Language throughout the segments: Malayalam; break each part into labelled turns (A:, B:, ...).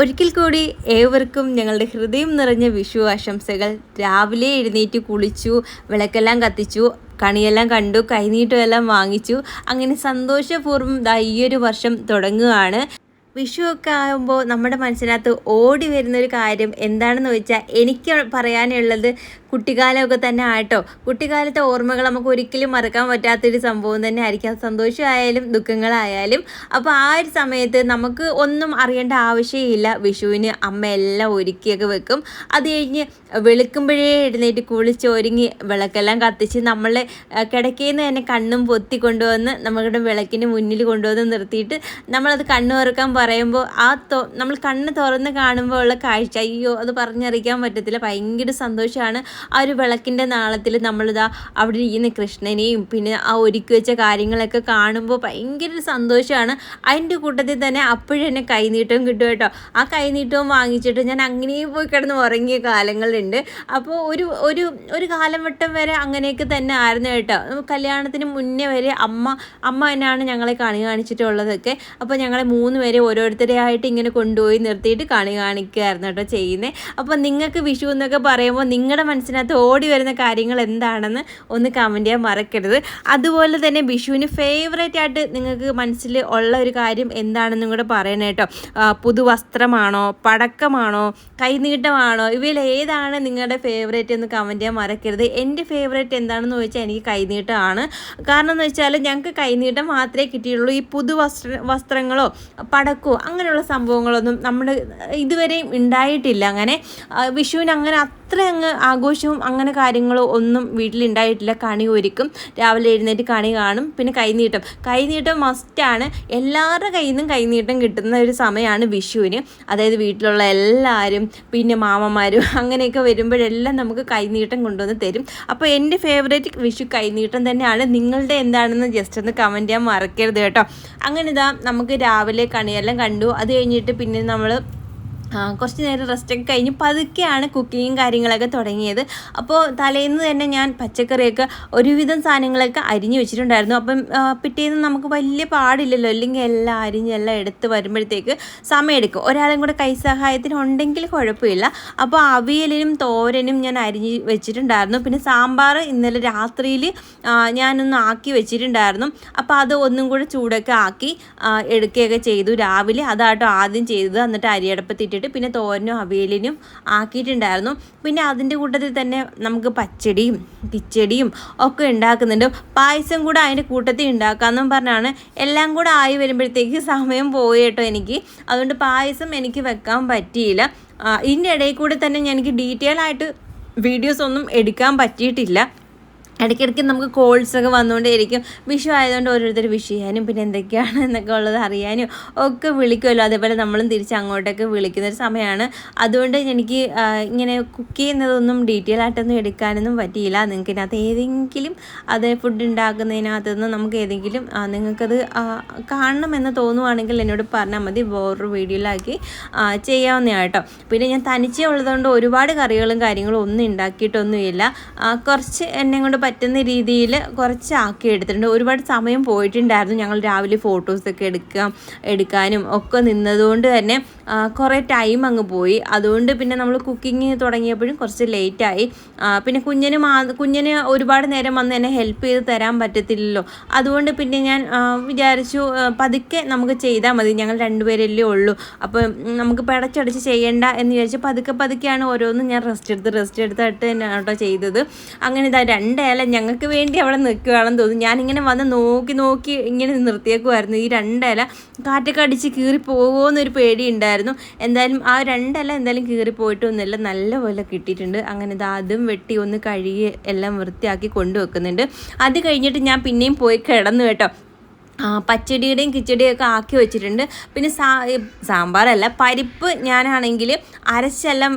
A: ഒരിക്കൽ കൂടി ഏവർക്കും ഞങ്ങളുടെ ഹൃദയം നിറഞ്ഞ വിഷു ആശംസകൾ. രാവിലെ എഴുന്നേറ്റ് കുളിച്ചു വിളക്കെല്ലാം കത്തിച്ചു കണിയെല്ലാം കണ്ടു കൈനീട്ടം എല്ലാം വാങ്ങിച്ചു. അങ്ങനെ സന്തോഷപൂർവം ദാ ഈ ഒരു വർഷം തുടങ്ങുകയാണ്. വിഷു ഒക്കെ ആകുമ്പോൾ നമ്മുടെ മനസ്സിനകത്ത് ഓടി വരുന്നൊരു കാര്യം എന്താണെന്ന് വെച്ചാൽ എനിക്ക് പറയാനുള്ളത് കുട്ടിക്കാലമൊക്കെ തന്നെ ആട്ടോ. കുട്ടിക്കാലത്തെ ഓർമ്മകൾ നമുക്ക് ഒരിക്കലും മറക്കാൻ പറ്റാത്തൊരു സംഭവം തന്നെ ആയിരിക്കും സന്തോഷമായാലും ദുഃഖങ്ങളായാലും. അപ്പോൾ ആ ഒരു സമയത്ത് നമുക്ക് ഒന്നും അറിയേണ്ട ആവശ്യമില്ല. വിഷുവിന് അമ്മ എല്ലാം ഒരുക്കിയൊക്കെ വെക്കും. അത് കഴിഞ്ഞ് വെളുക്കുമ്പോഴേ എഴുന്നേറ്റ് കുളിച്ച് ഒരുങ്ങി വിളക്കെല്ലാം കത്തിച്ച് നമ്മളെ കിടക്കേന്ന് തന്നെ കണ്ണും പൊത്തി കൊണ്ടുവന്ന് നമ്മളുടെ വിളക്കിന് മുന്നിൽ കൊണ്ടുവന്ന് നിർത്തിയിട്ട് നമ്മളത് കണ്ണു തുറക്കാൻ പറയുമ്പോൾ ആ തൊ നമ്മൾ കണ്ണ് തുറന്ന് കാണുമ്പോൾ ഉള്ള കാഴ്ച. അയ്യോ അത് പറഞ്ഞറിയിക്കാൻ പറ്റത്തില്ല. ഭയങ്കര സന്തോഷമാണ്. ആ ഒരു വിളക്കിന്റെ നാളത്തിൽ നമ്മളിതാ അവിടെ ഇരിക്കുന്ന കൃഷ്ണനെയും പിന്നെ ആ ഒരുക്കി വെച്ച കാര്യങ്ങളൊക്കെ കാണുമ്പോൾ ഭയങ്കര സന്തോഷമാണ് അതിന്റെ കൂട്ടത്തിൽ തന്നെ അപ്പോഴെന്നെ കൈനീട്ടവും കിട്ടും കേട്ടോ. ആ കൈനീട്ടവും വാങ്ങിച്ചിട്ട് ഞാൻ അങ്ങനെ പോയി കിടന്ന് ഉറങ്ങിയ കാലങ്ങളുണ്ട്. അപ്പോൾ ഒരു ഒരു ഒരു കാലം വട്ടം വരെ അങ്ങനെയൊക്കെ തന്നെ ആയിരുന്നു കേട്ടോ. കല്യാണത്തിന് മുന്നേ വരെ അമ്മ അമ്മ തന്നെയാണ് ഞങ്ങളെ കണി കാണിച്ചിട്ടുള്ളതൊക്കെ. അപ്പോൾ ഞങ്ങളെ മൂന്ന് പേരെ ഓരോരുത്തരെയായിട്ട് ഇങ്ങനെ കൊണ്ടുപോയി നിർത്തിയിട്ട് കണി കാണിക്കുകയായിരുന്നു കേട്ടോ ചെയ്യുന്നത് അപ്പോൾ നിങ്ങൾക്ക് വിഷു എന്നൊക്കെ പറയുമ്പോൾ നിങ്ങളുടെ മനസ്സിനകത്ത് ഓടി വരുന്ന കാര്യങ്ങൾ എന്താണെന്ന് ഒന്ന് കമന്റ് ചെയ്യാൻ മറക്കരുത്. അതുപോലെ തന്നെ ബിഷുവിന് ഫേവറേറ്റ് ആയിട്ട് നിങ്ങൾക്ക് മനസ്സിൽ ഉള്ള ഒരു കാര്യം എന്താണെന്നും കൂടെ പറയണം കേട്ടോ. പുതുവസ്ത്രമാണോ പടക്കമാണോ കൈനീട്ടമാണോ ഇവയിൽ ഏതാണ് നിങ്ങളുടെ ഫേവറേറ്റ് എന്ന് കമന്റ് ചെയ്യാൻ മറക്കരുത്. എന്റെ ഫേവറേറ്റ് എന്താണെന്ന് ചോദിച്ചാൽ എനിക്ക് കൈനീട്ടമാണ്. കാരണം എന്ന് വെച്ചാൽ ഞങ്ങൾക്ക് കൈനീട്ടം മാത്രമേ കിട്ടിയുള്ളൂ ഈ പുതുവസ്ത്ര വസ്ത്രങ്ങളോ പടക്കോ അങ്ങനെയുള്ള സംഭവങ്ങളൊന്നും നമ്മുടെ ഇതുവരെയും ഉണ്ടായിട്ടില്ല. അങ്ങനെ വിഷുവിന് അങ്ങനെ അത്ര അങ്ങ് ആഘോഷവും അങ്ങനെ കാര്യങ്ങളോ ഒന്നും വീട്ടിലുണ്ടായിട്ടില്ല. കണി ഒരുക്കും. രാവിലെ എഴുന്നേറ്റ് കണി കാണും. പിന്നെ കൈനീട്ടം. കൈനീട്ടം മസ്റ്റാണ് എല്ലാവരുടെ കയ്യിൽ നിന്നും കൈനീട്ടം കിട്ടുന്ന ഒരു സമയമാണ് വിഷുവിന്. അതായത് വീട്ടിലുള്ള എല്ലാവരും പിന്നെ മാമന്മാരും അങ്ങനെയൊക്കെ വരുമ്പോഴെല്ലാം നമുക്ക് കൈനീട്ടം കൊണ്ടുവന്ന് തരും. അപ്പോൾ എന്റെ ഫേവറേറ്റ് വിഷു കൈനീട്ടം തന്നെയാണ്. നിങ്ങളുടെ എന്താണെന്ന് ജസ്റ്റ് ഒന്ന് കമന്റ് ചെയ്യാൻ മറക്കരുത് കേട്ടോ. അങ്ങനെ ഇതാ നമുക്ക് രാവിലെ കണിയെല്ലാം കണ്ടു. അത് കഴിഞ്ഞിട്ട് പിന്നെ നമ്മൾ കുറച്ച് നേരം റെസ്റ്റൊക്കെ കഴിഞ്ഞ് പതുക്കെയാണ് കുക്കിങ്ങും കാര്യങ്ങളൊക്കെ തുടങ്ങിയത്. അപ്പോൾ തലേന്ന് തന്നെ ഞാൻ പച്ചക്കറിയൊക്കെ ഒരുവിധം സാധനങ്ങളൊക്കെ അരിഞ്ഞ് വെച്ചിട്ടുണ്ടായിരുന്നു. അപ്പം പിറ്റേന്ന് നമുക്ക് വലിയ പാടില്ലല്ലോ. അല്ലെങ്കിൽ എല്ലാം അരിഞ്ഞ് എല്ലാം എടുത്ത് വരുമ്പോഴത്തേക്ക് സമയമെടുക്കും. ഒരാളും കൂടെ കൈസഹായത്തിന് ഉണ്ടെങ്കിൽ കുഴപ്പമില്ല. അപ്പോൾ അവിയലിനും തോരനും ഞാൻ അരിഞ്ഞ് വെച്ചിട്ടുണ്ടായിരുന്നു. പിന്നെ സാമ്പാർ ഇന്നലെ രാത്രിയിൽ ഞാനൊന്ന് ആക്കി വെച്ചിട്ടുണ്ടായിരുന്നു. അപ്പോൾ അത് ഒന്നും കൂടെ ചൂടൊക്കെ ആക്കി എടുക്കുകയൊക്കെ ചെയ്തു രാവിലെ. അതാട്ടോ ആദ്യം ചെയ്തത്. എന്നിട്ട് അരിയടപ്പത്തിട്ടിട്ട് പിന്നെ തോരനും അവിയലിനും ആക്കിയിട്ടുണ്ടായിരുന്നു. പിന്നെ അതിന്റെ കൂട്ടത്തിൽ തന്നെ നമുക്ക് പച്ചടിയും കിച്ചടിയും ഒക്കെ ഉണ്ടാക്കുന്നുണ്ട്. പായസം കൂടെ അതിന്റെ കൂട്ടത്തിൽ ഉണ്ടാക്കാമെന്നും പറഞ്ഞാണ്. എല്ലാം കൂടെ ആയി വരുമ്പോഴത്തേക്ക് സമയം പോയി കേട്ടോ എനിക്ക്. അതുകൊണ്ട് പായസം എനിക്ക് വെക്കാൻ പറ്റിയില്ല. ഇതിന്റെ ഇടയിൽ കൂടെ തന്നെ എനിക്ക് ഡീറ്റെയിൽ ആയിട്ട് വീഡിയോസ് ഒന്നും എടുക്കാൻ പറ്റിയിട്ടില്ല. ഇടയ്ക്കിടയ്ക്ക് നമുക്ക് കോൾസ് ഒക്കെ വന്നുകൊണ്ടേയിരിക്കും. വിഷു ആയതുകൊണ്ട് ഓരോരുത്തർ വിഷ് ചെയ്യാനും പിന്നെ എന്തൊക്കെയാണ് എന്നൊക്കെ ഉള്ളത് അറിയാനും ഒക്കെ വിളിക്കുമല്ലോ. അതേപോലെ നമ്മളും തിരിച്ച് അങ്ങോട്ടൊക്കെ വിളിക്കുന്നൊരു സമയമാണ്. അതുകൊണ്ട് എനിക്ക് ഇങ്ങനെ കുക്ക് ചെയ്യുന്നതൊന്നും ഡീറ്റെയിൽ ആയിട്ടൊന്നും എടുക്കാനൊന്നും പറ്റിയില്ല. നിങ്ങൾക്ക് ഇതിനകത്ത് ഏതെങ്കിലും അത് ഫുഡ് ഉണ്ടാക്കുന്നതിനകത്ത് നിന്ന് നമുക്ക് ഏതെങ്കിലും നിങ്ങൾക്കത് കാണണമെന്ന് തോന്നുവാണെങ്കിൽ എന്നോട് പറഞ്ഞാൽ മതി. വേറൊരു വീഡിയോയിലാക്കി ചെയ്യാവുന്നതാണ് കേട്ടോ. പിന്നെ ഞാൻ തനിച്ചേ ഉള്ളതുകൊണ്ട് ഒരുപാട് കറികളും കാര്യങ്ങളും ഒന്നും ഉണ്ടാക്കിയിട്ടൊന്നുമില്ല. കുറച്ച് എന്നെ കൊണ്ട് പറ്റുന്ന രീതിയിൽ കുറച്ച് ആക്കി എടുത്തിട്ടുണ്ട് ഒരുപാട് സമയം പോയിട്ടുണ്ടായിരുന്നു ഞങ്ങൾ രാവിലെ ഫോട്ടോസൊക്കെ എടുക്കാം എടുക്കാനും ഒക്കെ നിന്നതുകൊണ്ട് തന്നെ കുറേ ടൈം അങ്ങ് പോയി. അതുകൊണ്ട് പിന്നെ നമ്മൾ കുക്കിംഗ് തുടങ്ങിയപ്പോഴും കുറച്ച് ലേറ്റായി പിന്നെ കുഞ്ഞിന് മാ കുഞ്ഞിന് ഒരുപാട് നേരം വന്ന് എന്നെ ഹെൽപ്പ് ചെയ്ത് തരാൻ പറ്റത്തില്ലല്ലോ. അതുകൊണ്ട് പിന്നെ ഞാൻ വിചാരിച്ചു പതുക്കെ നമുക്ക് ചെയ്താൽ മതി. ഞങ്ങൾ രണ്ടുപേരല്ലേ ഉള്ളൂ. അപ്പോൾ നമുക്ക് പടച്ചടച്ച് ചെയ്യേണ്ട എന്ന് വിചാരിച്ച് പതുക്കെ പതുക്കെയാണ് ഓരോന്നും ഞാൻ റെസ്റ്റ് എടുത്ത് റെസ്റ്റ് എടുത്തിട്ട് തന്നെ കേട്ടോ ചെയ്തത്. അങ്ങനെ ഇതാ രണ്ട് ഞങ്ങൾക്ക് വേണ്ടി അവിടെ നിൽക്കുകയാണെന്ന് തോന്നുന്നു. ഞാനിങ്ങനെ വന്ന് നോക്കി നോക്കി ഇങ്ങനെ നിർത്തിയേക്കുമായിരുന്നു ഈ രണ്ടില കാറ്റൊക്കെ അടിച്ച് കീറി പോകുമോ എന്നൊരു പേടി ഉണ്ടായിരുന്നു എന്തായാലും ആ രണ്ടില എന്തായാലും കീറി പോയിട്ടൊന്നുമില്ല. നല്ലപോലെ കിട്ടിയിട്ടുണ്ട്. അങ്ങനെ ഇത് അതും വെട്ടി ഒന്ന് കഴുകി എല്ലാം വൃത്തിയാക്കി കൊണ്ടുവെക്കുന്നുണ്ട്. അത് കഴിഞ്ഞിട്ട് ഞാൻ പിന്നെയും പോയി കിടന്നു കേട്ടോ. പച്ചടിയുടെയും കിച്ചടിയും ഒക്കെ ആക്കി വെച്ചിട്ടുണ്ട്. പിന്നെ സാ സാമ്പാറല്ല പരിപ്പ് ഞാനാണെങ്കിൽ അരച്ചെല്ലാം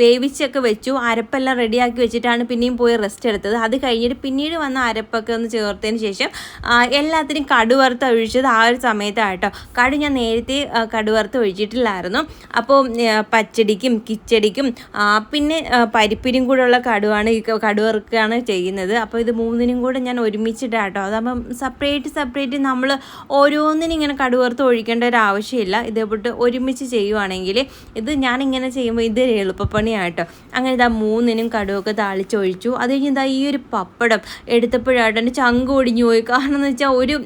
A: വേവിച്ചൊക്കെ വെച്ചു. അരപ്പെല്ലാം റെഡിയാക്കി വെച്ചിട്ടാണ് പിന്നെയും പോയി റെസ്റ്റ് എടുത്തത്. അത് കഴിഞ്ഞിട്ട് പിന്നീട് വന്ന അരപ്പൊക്കെ ഒന്ന് ചേർത്തതിന് ശേഷം എല്ലാത്തിനും കടുവറുത്ത് ഒഴിച്ചത് ആ ഒരു സമയത്താട്ടോ. കടു ഞാൻ നേരത്തെ കടുവറുത്ത് ഒഴിച്ചിട്ടില്ലായിരുന്നു. അപ്പോൾ പച്ചടിക്കും കിച്ചടിക്കും പിന്നെ പരിപ്പിനും കൂടെ ഉള്ള കടുവാണ് ഈ കടുവറുക്കാണ് ചെയ്യുന്നത്. അപ്പോൾ ഇത് മൂന്നിനും കൂടെ ഞാൻ ഒരുമിച്ചിട്ടാട്ടോ. അതാകുമ്പം സെപ്പറേറ്റ് സെപ്പറേറ്റ് നമ്മൾ നമ്മൾ ഓരോന്നിനും ഇങ്ങനെ കടുവറുത്ത് ഒഴിക്കേണ്ട ഒരു ആവശ്യമില്ല. ഇതേപോട്ട് ഒരുമിച്ച് ചെയ്യുവാണെങ്കിൽ ഇത് ഞാനിങ്ങനെ ചെയ്യുമ്പോൾ ഇതൊരു എളുപ്പപ്പണിയാട്ടോ. അങ്ങനെ ഇതാ മൂന്നിനും കടുവൊക്കെ താളിച്ചൊഴിച്ചു. അത് കഴിഞ്ഞ് ഇതാ ഈ ഒരു പപ്പടം എടുത്തപ്പോഴായിട്ട് എന്റെ ചങ്ക് ഒടിഞ്ഞു പോയി. കാരണം എന്ന് വെച്ചാൽ ഒരു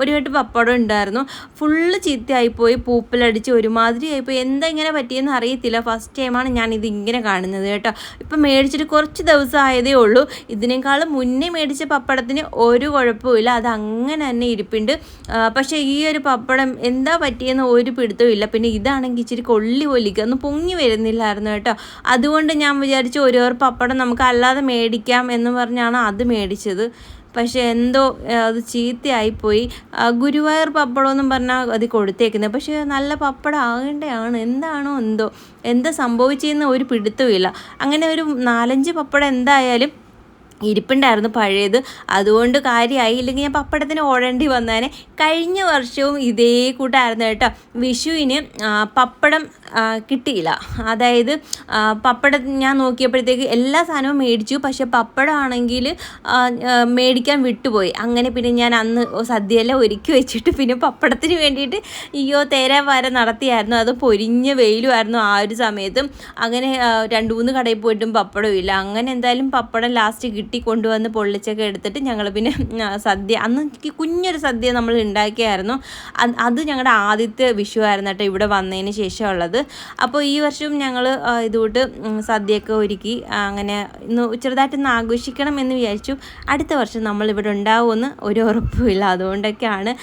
A: ഒരു കെട്ട് പപ്പടം ഉണ്ടായിരുന്നു. ഫുള്ള് ചീത്തയായിപ്പോയി. പൂപ്പലടിച്ച് ഒരുമാതിരി ആയിപ്പോയി. എന്താ ഇങ്ങനെ പറ്റിയെന്ന് അറിയത്തില്ല. ഫസ്റ്റ് ടൈമാണ് ഞാൻ ഇത് ഇങ്ങനെ കാണുന്നത് കേട്ടോ. ഇപ്പം മേടിച്ചിട്ട് കുറച്ച് ദിവസം ആയതേ ഉള്ളൂ. ഇതിനേക്കാളും മുന്നേ മേടിച്ച പപ്പടത്തിന് ഒരു കുഴപ്പമില്ല അത് അങ്ങനെ തന്നെ ഇരിപ്പുണ്ട്. പക്ഷേ ഈ ഒരു പപ്പടം എന്താ പറ്റിയെന്ന് ഒരു പിടുത്തവും ഇല്ല. പിന്നെ ഇതാണെങ്കിൽ ഇച്ചിരി കൊള്ളി പൊലിക്കുക ഒന്ന് പൊങ്ങി വരുന്നില്ലായിരുന്നു കേട്ടോ. അതുകൊണ്ട് ഞാൻ വിചാരിച്ചു ഒരു പപ്പടം നമുക്ക് അല്ലാതെ മേടിക്കാം എന്ന് പറഞ്ഞാണ് അത് മേടിച്ചത്. പക്ഷേ എന്തോ അത് ചീത്തയായിപ്പോയി. ഗുരുവായൂർ പപ്പടം എന്നും പറഞ്ഞാൽ അത് കൊടുത്തേക്കുന്നത്. പക്ഷേ നല്ല പപ്പടം ആകേണ്ടതാണ്. എന്താണോ എന്തോ. എന്താ സംഭവിച്ചതെന്ന് ഒരു പിടുത്തവും അങ്ങനെ ഒരു നാലഞ്ച് പപ്പടം എന്തായാലും ഇരിപ്പുണ്ടായിരുന്നു പഴയത്. അതുകൊണ്ട് കാര്യമായി ഇല്ലെങ്കിൽ ഞാൻ പപ്പടത്തിന് ഓടേണ്ടി വന്നേനെ. കഴിഞ്ഞ വർഷവും ഇതേ കൂട്ടായിരുന്നു കേട്ടോ. വിഷുവിന് പപ്പടം കിട്ടിയില്ല. അതായത് പപ്പടം ഞാൻ നോക്കിയപ്പോഴത്തേക്ക് എല്ലാ സാധനവും മേടിച്ചു. പക്ഷേ പപ്പടമാണെങ്കിൽ മേടിക്കാൻ വിട്ടുപോയി. അങ്ങനെ പിന്നെ ഞാൻ അന്ന് സദ്യയെല്ലാം ഒരുക്കി വെച്ചിട്ട് പിന്നെ പപ്പടത്തിന് വേണ്ടിയിട്ട് അയ്യോ തേരാ വര നടത്തിയായിരുന്നു. അത് പൊരിഞ്ഞ വെയിലുമായിരുന്നു ആ ഒരു സമയത്തും. അങ്ങനെ രണ്ട് മൂന്ന് കടയിൽ പോയിട്ടും പപ്പടവും ഇല്ല. അങ്ങനെ എന്തായാലും പപ്പടം ലാസ്റ്റ് കിട്ടി കൊണ്ടുവന്ന് പൊള്ളിച്ചൊക്കെ എടുത്തിട്ട് ഞങ്ങൾ പിന്നെ സദ്യ അന്ന് കുഞ്ഞൊരു സദ്യ നമ്മൾ ഉണ്ടാക്കിയായിരുന്നു. അത് ഞങ്ങളുടെ ആദ്യത്തെ വിഷു ആയിരുന്നു കേട്ടോ ഇവിടെ വന്നതിന് ശേഷമുള്ളത്. അപ്പോൾ ഈ വർഷവും ഞങ്ങൾ ഇതുകൊണ്ട് സദ്യയൊക്കെ ഒരുക്കി അങ്ങനെ ഇന്ന് ചെറുതായിട്ടൊന്ന് ആഘോഷിക്കണം എന്ന് വിചാരിച്ചു. അടുത്ത വർഷം നമ്മൾ ഇവിടെ ഉണ്ടാവുമെന്ന് ഒരു ഉറപ്പുമില്ല. അതുകൊണ്ടൊക്കെയാണ്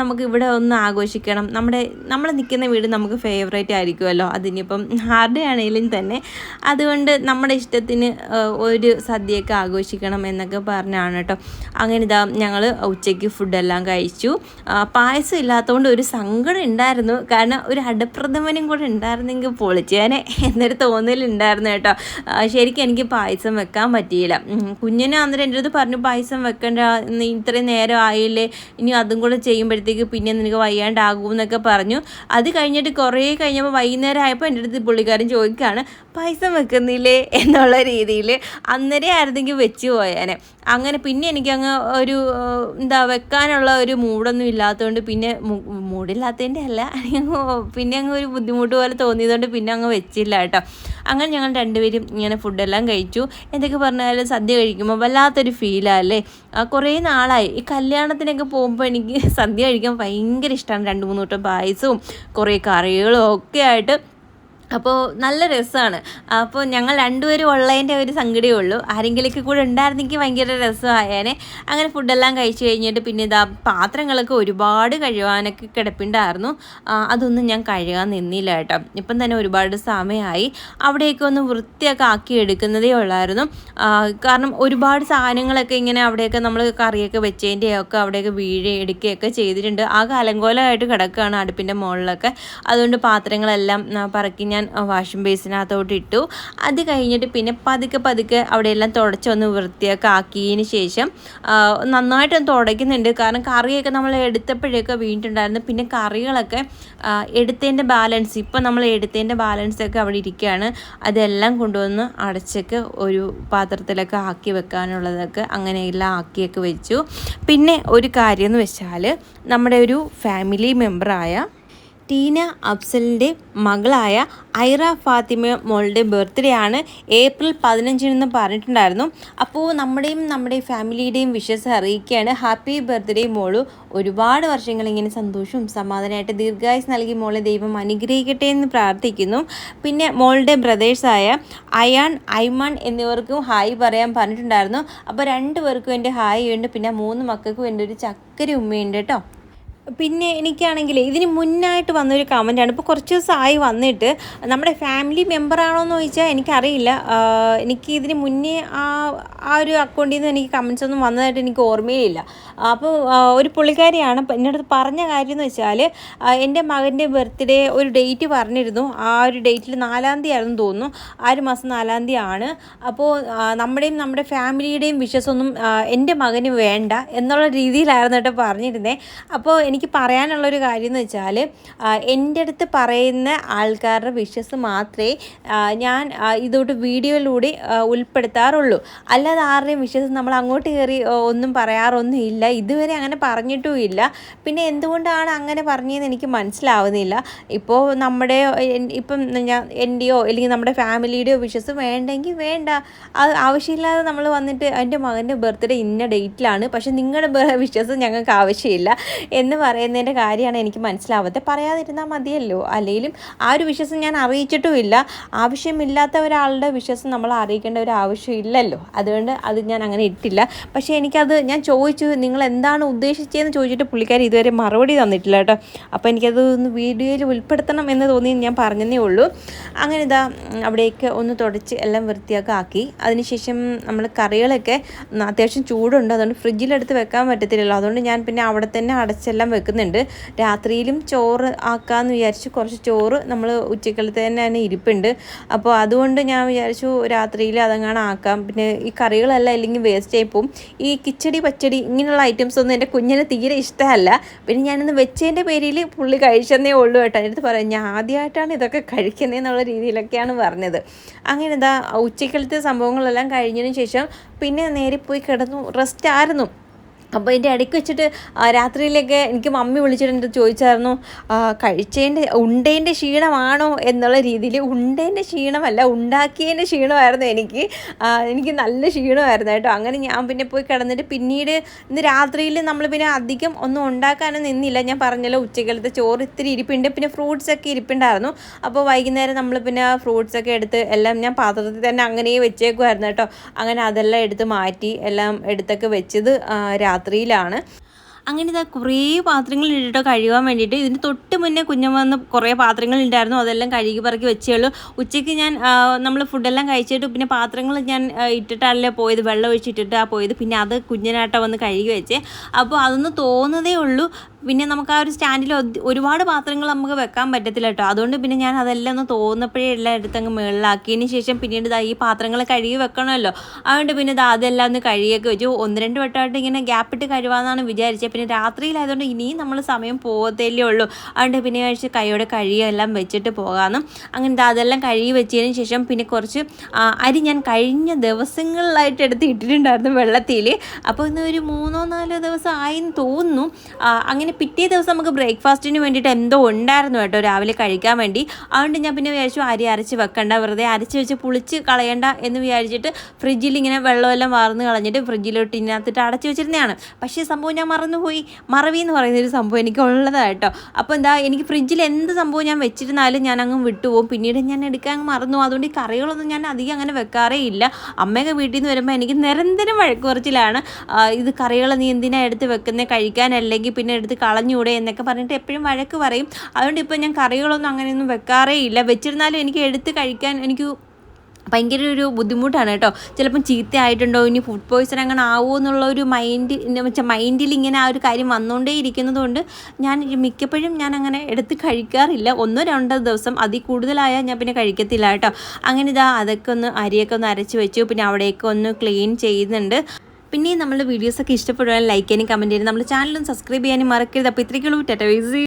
A: നമുക്ക് ഇവിടെ ഒന്ന് ആഘോഷിക്കണം. നമ്മുടെ നമ്മൾ നിൽക്കുന്ന വീട് നമുക്ക് ഫേവറേറ്റ് ആയിരിക്കുമല്ലോ. അതിനിപ്പം ഹാർഡ് ആണെങ്കിലും തന്നെ. അതുകൊണ്ട് നമ്മുടെ ഇഷ്ടത്തിന് ഒരു സദ്യയൊക്കെ ആഘോഷിക്കണം എന്നൊക്കെ പറഞ്ഞാണ് കേട്ടോ. അങ്ങനെ ഇതാ ഞങ്ങൾ ഉച്ചയ്ക്ക് ഫുഡെല്ലാം കഴിച്ചു. പായസം ഇല്ലാത്തതുകൊണ്ട് ഒരു സങ്കടം ഉണ്ടായിരുന്നു. കാരണം ഒരു അടപ്രഥമനും കൂടെ ഉണ്ടായിരുന്നെങ്കിൽ പൊളിച്ചേനെ എന്നൊരു തോന്നലുണ്ടായിരുന്നു കേട്ടോ. ശരിക്കും എനിക്ക് പായസം വെക്കാൻ പറ്റിയില്ല. കുഞ്ഞിനെ അന്നേരം എന്റെ അടുത്ത് പറഞ്ഞു പായസം വെക്കണ്ട. ഇത്രയും നേരം ആയില്ലേ. ഇനി അതും കൂടെ ചെയ്യുമ്പോഴത്തേക്ക് പിന്നെ നിനക്ക് വയ്യാണ്ടാകും എന്നൊക്കെ പറഞ്ഞു. അത് കഴിഞ്ഞിട്ട് കുറേ കഴിഞ്ഞപ്പോൾ വൈകുന്നേരം ആയപ്പോൾ എന്റെ അടുത്ത് പുള്ളിക്കാരൻ ചോദിക്കുകയാണ് പായസം വെക്കുന്നില്ലേ? എന്നുള്ള രീതിയിൽ അന്നേരം ആയിരുന്നെങ്കിൽ വെച്ച് പോയേനെ. അങ്ങനെ പിന്നെ എനിക്കങ്ങ് ഒരു എന്താ വെക്കാനുള്ള ഒരു മൂഡൊന്നും ഇല്ലാത്തതുകൊണ്ട് പിന്നെ മൂഡില്ലാത്തതിന്റെ അല്ല. പിന്നെ അങ്ങ് ഒരു ബുദ്ധിമുട്ട് പോലെ തോന്നിയതുകൊണ്ട് പിന്നെ അങ്ങ് വെച്ചില്ല കേട്ടോ. അങ്ങനെ ഞങ്ങൾ രണ്ടുപേരും ഇങ്ങനെ ഫുഡെല്ലാം കഴിച്ചു. എന്തൊക്കെ പറഞ്ഞാലും സദ്യ കഴിക്കുമ്പോൾ വല്ലാത്തൊരു ഫീലല്ലേ. കുറേ നാളായി. ഈ കല്യാണത്തിനൊക്കെ പോകുമ്പോൾ എനിക്ക് സദ്യ കഴിക്കാൻ ഭയങ്കര ഇഷ്ടമാണ് രണ്ട് മൂന്ന് കൂട്ടം പായസവും കുറേ കറികളും ഒക്കെ ആയിട്ട് അപ്പോൾ നല്ല രസമാണ് അപ്പോൾ ഞങ്ങൾ രണ്ടുപേരും ഉള്ളതിന്റെ ഒരു സംഗതിയേ ഉള്ളൂ. ആരെങ്കിലൊക്കെ കൂടെ ഉണ്ടായിരുന്നെങ്കിൽ ഭയങ്കര രസമായേനെ. അങ്ങനെ ഫുഡെല്ലാം കഴിച്ചു കഴിഞ്ഞിട്ട് പിന്നെ ഇതാ പാത്രങ്ങളൊക്കെ ഒരുപാട് കഴുകാനൊക്കെ കിടപ്പുണ്ടായിരുന്നു. അതൊന്നും ഞാൻ കഴുകാൻ നിന്നില്ല കേട്ടോ. ഇപ്പം തന്നെ ഒരുപാട് സമയമായി അവിടെയൊക്കെ ഒന്ന് വൃത്തിയൊക്കെ ആക്കി എടുക്കുന്നതേ ഉള്ളായിരുന്നു. കാരണം ഒരുപാട് സാധനങ്ങളൊക്കെ ഇങ്ങനെ അവിടെയൊക്കെ നമ്മൾ കറിയൊക്കെ വെച്ചതിന്റെയൊക്കെ അവിടെയൊക്കെ വീഴ് എടുക്കുകയൊക്കെ ചെയ്തിട്ടുണ്ട്. ആ കലങ്കോലമായിട്ട് കിടക്കുകയാണ് അടുപ്പിന്റെ മുകളിലൊക്കെ അതുകൊണ്ട് പാത്രങ്ങളെല്ലാം പറക്കി ഞാൻ വാഷിംഗ് ബേസിനകത്തോട്ട് ഇട്ടു. അത് കഴിഞ്ഞിട്ട് പിന്നെ പതുക്കെ പതുക്കെ അവിടെയെല്ലാം തുടച്ചൊന്ന് വൃത്തിയൊക്കെ ആക്കിയതിന് ശേഷം നന്നായിട്ടൊന്ന് തുടയ്ക്കുന്നുണ്ട്. കാരണം കറിയൊക്കെ നമ്മൾ എടുത്തപ്പോഴൊക്കെ വീണിട്ടുണ്ടായിരുന്നു. പിന്നെ കറികളൊക്കെ എടുത്തതിന്റെ ബാലൻസ് ഇപ്പം നമ്മൾ എടുത്തതിന്റെ ബാലൻസൊക്കെ അവിടെ ഇരിക്കുകയാണ്. അതെല്ലാം കൊണ്ടുവന്ന് അടച്ചൊക്കെ ഒരു പാത്രത്തിലൊക്കെ ആക്കി വെക്കാനുള്ളതൊക്കെ അങ്ങനെയെല്ലാം ആക്കിയൊക്കെ വെച്ചു. പിന്നെ ഒരു കാര്യം എന്ന് വെച്ചാൽ നമ്മുടെ ഒരു ഫാമിലി മെമ്പറായ ടീന അഫ്സലിന്റെ മകളായ ഐറ ഫാത്തിമ മോളുടെ ബർത്ത്ഡേ ആണ് ഏപ്രിൽ പതിനഞ്ചിനെന്ന് പറഞ്ഞിട്ടുണ്ടായിരുന്നു. അപ്പോൾ നമ്മുടെയും നമ്മുടെ ഫാമിലിയുടെയും വിഷസ് അറിയിക്കുകയാണ്. ഹാപ്പി ബർത്ത്ഡേ മോളു. ഒരുപാട് വർഷങ്ങൾ ഇങ്ങനെ സന്തോഷവും സമാധാനമായിട്ട് ദീർഘായുസ് നൽകി മോളെ ദൈവം അനുഗ്രഹിക്കട്ടെ എന്ന് പ്രാർത്ഥിക്കുന്നു. പിന്നെ മോളുടെ ബ്രദേഴ്സായ അയാൻ ഐമാൻ എന്നിവർക്കും ഹായ് പറയാൻ പറഞ്ഞിട്ടുണ്ടായിരുന്നു. അപ്പോൾ രണ്ടുപേർക്കും എന്റെ ഹായ് ഉണ്ട്. പിന്നെ മൂന്ന് മക്കൾക്കും എന്റെ ഒരു ചക്കര ഉമ്മയുണ്ട് കേട്ടോ. പിന്നെ എനിക്കാണെങ്കിൽ ഇതിന് മുന്നായിട്ട് വന്നൊരു കമന്റാണ് ഇപ്പോൾ കുറച്ച് ദിവസമായി വന്നിട്ട് നമ്മുടെ ഫാമിലി മെമ്പറാണോ എന്ന് ചോദിച്ചാൽ എനിക്കറിയില്ല. എനിക്ക് ഇതിന് മുന്നേ ആ ആ ഒരു അക്കൗണ്ടിൽ നിന്ന് എനിക്ക് കമൻസ് ഒന്നും വന്നതായിട്ട് എനിക്ക് ഓർമ്മയില്ല അപ്പോൾ ഒരു പുള്ളിക്കാരിയാണ് എന്റെ അടുത്ത് പറഞ്ഞ കാര്യം എന്ന് വെച്ചാൽ എന്റെ മകന്റെ ബർത്ത്ഡേ ഒരു ഡേറ്റ് പറഞ്ഞിരുന്നു. ആ ഒരു ഡേറ്റിൽ നാലാം തീയതി ആയിരുന്നു തോന്നുന്നു. ആ ഒരു മാസം നാലാം തീയതി ആണ്. അപ്പോൾ നമ്മുടെയും നമ്മുടെ ഫാമിലിയുടെയും വിഷസ് ഒന്നും എന്റെ മകന് വേണ്ട എന്നുള്ള രീതിയിലായിരുന്നു കേട്ടോ പറഞ്ഞിരുന്നത് അപ്പോൾ എനിക്ക് പറയാനുള്ള പറയാനുള്ളൊരു കാര്യം എന്ന് വെച്ചാൽ എന്റെ അടുത്ത് പറയുന്ന ആൾക്കാരുടെ വിഷസ് മാത്രമേ ഞാൻ ഇതോട്ട് വീഡിയോയിലൂടെ ഉൾപ്പെടുത്താറുള്ളൂ. ഉൾപ്പെടുത്താറുള്ളൂ അല്ലാതെ ആരുടെയും വിഷസ് നമ്മൾ അങ്ങോട്ട് കയറി ഒന്നും പറയാറൊന്നും ഇല്ല. ഇതുവരെ അങ്ങനെ പറഞ്ഞിട്ടും ഇല്ല. പിന്നെ എന്തുകൊണ്ടാണ് അങ്ങനെ പറഞ്ഞതെന്ന് എനിക്ക് മനസ്സിലാവുന്നില്ല. ഇപ്പോൾ നമ്മുടെ ഇപ്പം ഞാൻ എന്റെയോ അല്ലെങ്കിൽ നമ്മുടെ ഫാമിലിയുടെയോ വിഷസ് വേണ്ടെങ്കിൽ വേണ്ട. അത് ആവശ്യമില്ലാതെ നമ്മൾ വന്നിട്ട് എന്റെ മകന്റെ ബർത്ത്ഡേ ഇന്ന ഡേറ്റിലാണ്. പക്ഷെ നിങ്ങളുടെ വിഷസ് ഞങ്ങൾക്ക് ആവശ്യമില്ല എന്ന് പറയുന്നതിന്റെ കാര്യമാണ് എനിക്ക് മനസ്സിലാവാത്തത്. പറയാതിരുന്നാൽ മതിയല്ലോ. അല്ലെങ്കിലും ആ ഒരു വിശ്വസം ഞാൻ അറിയിച്ചിട്ടുമില്ല ആവശ്യമില്ലാത്ത ഒരാളുടെ വിശ്വസം നമ്മൾ അറിയിക്കേണ്ട ഒരു ആവശ്യമില്ലല്ലോ അതുകൊണ്ട് അത് ഞാൻ അങ്ങനെ ഇട്ടില്ല. പക്ഷേ എനിക്കത് ഞാൻ ചോദിച്ചു നിങ്ങൾ എന്താണ് ഉദ്ദേശിച്ചതെന്ന്? ചോദിച്ചിട്ട് പുള്ളിക്കാരി ഇതുവരെ മറുപടി തന്നിട്ടില്ല കേട്ടോ. അപ്പോൾ എനിക്കത് ഒന്ന് വീഡിയോയിൽ ഉൾപ്പെടുത്തണം എന്ന് തോന്നി ഞാൻ പറഞ്ഞതേ ഉള്ളൂ. അങ്ങനെ ഇതാ അവിടേക്ക് ഒന്ന് തുടച്ച് എല്ലാം വൃത്തിയാക്കി ആക്കി. അതിനുശേഷം നമ്മൾ കറികളൊക്കെ അത്യാവശ്യം ചൂടുണ്ട്. അതുകൊണ്ട് ഫ്രിഡ്ജിലെടുത്ത് വെക്കാൻ പറ്റത്തില്ലല്ലോ. അതുകൊണ്ട് ഞാൻ പിന്നെ അവിടെ തന്നെ അടച്ചെല്ലാം വെക്കുന്നുണ്ട്. രാത്രിയിലും ചോറ് ആക്കാമെന്ന് വിചാരിച്ച് കുറച്ച് ചോറ് നമ്മൾ ഉച്ചക്കലത്തെ തന്നെ ഇരിപ്പുണ്ട്. അപ്പോൾ അതുകൊണ്ട് ഞാൻ വിചാരിച്ചു രാത്രിയിൽ അതങ്ങനെ ആക്കാം. പിന്നെ ഈ കറികളെല്ലാം അല്ലെങ്കിൽ വേസ്റ്റ് ആയി പോവും. ഈ കിച്ചടി പച്ചടി ഇങ്ങനെയുള്ള ഐറ്റംസ് ഒന്നും എന്റെ കുഞ്ഞിന് തീരെ ഇഷ്ടമല്ല. പിന്നെ ഞാനിന്ന് വെച്ചതിന്റെ പേരിൽ പുള്ളി കഴിച്ചെന്നേ ഉള്ളൂ കേട്ടോ. അടുത്ത് പറയാം ഞാൻ ആദ്യമായിട്ടാണ് ഇതൊക്കെ കഴിക്കുന്നതെന്നുള്ള രീതിയിലൊക്കെയാണ് പറഞ്ഞത്. അങ്ങനെ എന്താ ഉച്ചക്കലത്തെ സംഭവങ്ങളെല്ലാം കഴിഞ്ഞതിന് ശേഷം പിന്നെ നേരെ പോയി കിടന്നു റെസ്റ്റ് ആയിരുന്നു. അപ്പോൾ എന്റെ ഇടയ്ക്ക് വെച്ചിട്ട് രാത്രിയിലൊക്കെ എനിക്ക് മമ്മി വിളിച്ചിട്ട് എന്റെ ചോദിച്ചായിരുന്നു കഴിച്ചതിന്റെ ഉണ്ടേന്റെ ക്ഷീണമാണോ എന്നുള്ള രീതിയിൽ ഉണ്ടേന്റെ ക്ഷീണമല്ല ഉണ്ടാക്കിയതിന്റെ ക്ഷീണമായിരുന്നു എനിക്ക്. എനിക്ക് നല്ല ക്ഷീണമായിരുന്നു കേട്ടോ. അങ്ങനെ ഞാൻ പിന്നെ പോയി കിടന്നിട്ട് പിന്നീട് ഇന്ന് രാത്രിയിൽ നമ്മൾ പിന്നെ അധികം ഒന്നും ഉണ്ടാക്കാനും നിന്നില്ല. ഞാൻ പറഞ്ഞല്ലോ ഉച്ചക്കലത്തെ ചോറ് ഇത്തിരി ഇരിപ്പുണ്ട്. പിന്നെ ഫ്രൂട്ട്സ് ഒക്കെ ഇരിപ്പുണ്ടായിരുന്നു. അപ്പോൾ വൈകുന്നേരം നമ്മൾ പിന്നെ ഫ്രൂട്ട്സ് ഒക്കെ എടുത്ത് എല്ലാം ഞാൻ പാത്രത്തിൽ തന്നെ അങ്ങനെ വെച്ചേക്കുമായിരുന്നു കേട്ടോ. അങ്ങനെ അതെല്ലാം എടുത്ത് മാറ്റി എല്ലാം എടുത്തൊക്കെ വെച്ചത് ആ, രാത്രിയിലാണ്. അങ്ങനെ ഇതാ കുറേ പാത്രങ്ങൾ ഇട്ടിട്ട് കഴുകാൻ വേണ്ടിയിട്ട്. ഇതിന് തൊട്ട് മുന്നേ കുഞ്ഞമ്മ വന്ന് കുറേ പാത്രങ്ങൾ ഉണ്ടായിരുന്നു അതെല്ലാം കഴുകി പറക്കി വെച്ചേ ഉള്ളൂ ഉച്ചയ്ക്ക് ഞാൻ നമ്മൾ ഫുഡെല്ലാം കഴിച്ചിട്ട് പിന്നെ പാത്രങ്ങൾ ഞാൻ ഇട്ടിട്ടല്ലേ പോയത്. വെള്ളം ഒഴിച്ചിട്ടിട്ട് ആ പോയത്. പിന്നെ അത് കുഞ്ഞിനാട്ട വന്ന് കഴുകി വെച്ചേ. അപ്പോൾ അതൊന്ന് തോന്നുന്നതേ ഉള്ളൂ. പിന്നെ നമുക്ക് ആ ഒരു സ്റ്റാൻഡിൽ ഒരുപാട് പാത്രങ്ങൾ നമുക്ക് വെക്കാൻ പറ്റത്തില്ല കേട്ടോ. അതുകൊണ്ട് പിന്നെ ഞാൻ അതെല്ലാം ഒന്ന് തോന്നപ്പോഴേ എല്ലാം എടുത്തങ്ങ് മുകളിലാക്കിയതിന് ശേഷം പിന്നീട് ഇതാ ഈ പാത്രങ്ങൾ കഴുകി വെക്കണമല്ലോ. അതുകൊണ്ട് പിന്നെ ഇതാ അതെല്ലാം ഒന്ന് കഴുകിയൊക്കെ വെച്ചു. ഒന്ന് രണ്ട് വട്ടമായിട്ട് ഇങ്ങനെ ഗ്യാപ്പ് ഇട്ട് വിചാരിച്ചത് പിന്നെ രാത്രിയിലായതുകൊണ്ട് ഇനിയും നമ്മൾ സമയം പോകത്തല്ലേ ഉള്ളൂ. അതുകൊണ്ട് പിന്നെ കഴിച്ച് കൈയോടെ കഴുകിയെല്ലാം വെച്ചിട്ട് പോകാമെന്നും. അങ്ങനെ അതെല്ലാം കഴുകി വെച്ചതിന് ശേഷം പിന്നെ കുറച്ച് അരി ഞാൻ കഴിഞ്ഞ ദിവസങ്ങളിലായിട്ട് എടുത്ത് ഇട്ടിട്ടുണ്ടായിരുന്നു വെള്ളത്തിൽ അപ്പോൾ ഇന്ന് ഒരു മൂന്നോ നാലോ ദിവസം ആയെന്ന് തോന്നുന്നു. ആ, അങ്ങനെ പിറ്റേ ദിവസം നമുക്ക് ബ്രേക്ക്ഫാസ്റ്റിന് വേണ്ടിയിട്ട് എന്തോ ഉണ്ടായിരുന്നു കേട്ടോ രാവിലെ കഴിക്കാൻ വേണ്ടി. അതുകൊണ്ട് ഞാൻ പിന്നെ വിചാരിച്ചു അരി അരച്ച് വെക്കണ്ട വെറുതെ അരച്ച് വെച്ച് പുളിച്ച് കളയണ്ട എന്ന് വിചാരിച്ചിട്ട് ഫ്രിഡ്ജിൽ ഇങ്ങനെ വെള്ളമെല്ലാം വാർന്ന് കളഞ്ഞിട്ട് ഫ്രിഡ്ജിലോട്ട് ഇതിനകത്തിട്ട് അടച്ച് വെച്ചിരുന്നതാണ്. പക്ഷേ സംഭവം ഞാൻ മറന്നുപോയി. മറവി എന്ന് പറയുന്ന ഒരു സംഭവം എനിക്ക് ഉള്ളതാണ് കേട്ടോ. അപ്പോൾ എന്താ എനിക്ക് ഫ്രിഡ്ജിൽ എന്ത് സംഭവം ഞാൻ വെച്ചിരുന്നാലും ഞാൻ അങ്ങ് വിട്ടുപോകും. പിന്നീട് ഞാൻ എടുക്കാൻ മറന്നു. അതുകൊണ്ട് ഈ കറികളൊന്നും ഞാൻ അധികം അങ്ങനെ വെക്കാറേ ഇല്ല. അമ്മയൊക്കെ വീട്ടിൽ നിന്ന് വരുമ്പോൾ എനിക്ക് നിരന്തരം വഴക്കുറച്ചിലാണ് ഇത് കറികൾ നീ എന്തിനാണ് എടുത്ത് വെക്കുന്നത് കഴിക്കാനല്ലെങ്കിൽ പിന്നെ എടുത്ത് കളഞ്ഞൂടെ എന്നൊക്കെ പറഞ്ഞിട്ട് എപ്പോഴും വഴക്ക് പറയും. അതുകൊണ്ട് ഇപ്പോൾ ഞാൻ കറികളൊന്നും അങ്ങനെയൊന്നും വെക്കാറേ ഇല്ല. വെച്ചിരുന്നാലും എനിക്ക് എടുത്ത് കഴിക്കാൻ എനിക്ക് ഭയങ്കര ഒരു ബുദ്ധിമുട്ടാണ് കേട്ടോ. ചിലപ്പം ചീത്തയായിട്ടുണ്ടോ ഇനി ഫുഡ് പോയ്സൺ അങ്ങനെ ആവുമോ എന്നുള്ള ഒരു മൈൻഡ് വെച്ചാൽ മൈൻഡിൽ ഇങ്ങനെ ആ ഒരു കാര്യം വന്നുകൊണ്ടേ ഇരിക്കുന്നതുകൊണ്ട് ഞാൻ മിക്കപ്പോഴും ഞാൻ അങ്ങനെ എടുത്ത് കഴിക്കാറില്ല. ഒന്നോ രണ്ടോ ദിവസം അതിൽ കൂടുതലായാൽ ഞാൻ പിന്നെ കഴിക്കത്തില്ല കേട്ടോ. അങ്ങനെ ഇതാ അതൊക്കെ ഒന്ന് അരിയൊക്കെ ഒന്ന് അരച്ച് വെച്ചു. പിന്നെ അവിടെയൊക്കെ ഒന്ന് ക്ലീൻ ചെയ്യുന്നുണ്ട്. പിന്നെ നമ്മുടെ വീഡിയോസൊക്കെ ഇഷ്ടപ്പെടുവാൻ ലൈക്ക് ചെയ്യാനും കമന്റ് ചെയ്യാനും നമ്മുടെ ചാനലും സബ്സ്ക്രൈബ് ചെയ്യാനും മറക്കരുത്. അപ്പോൾ ഇത്രയ്ക്കുള്ളൂ ടെറ്റ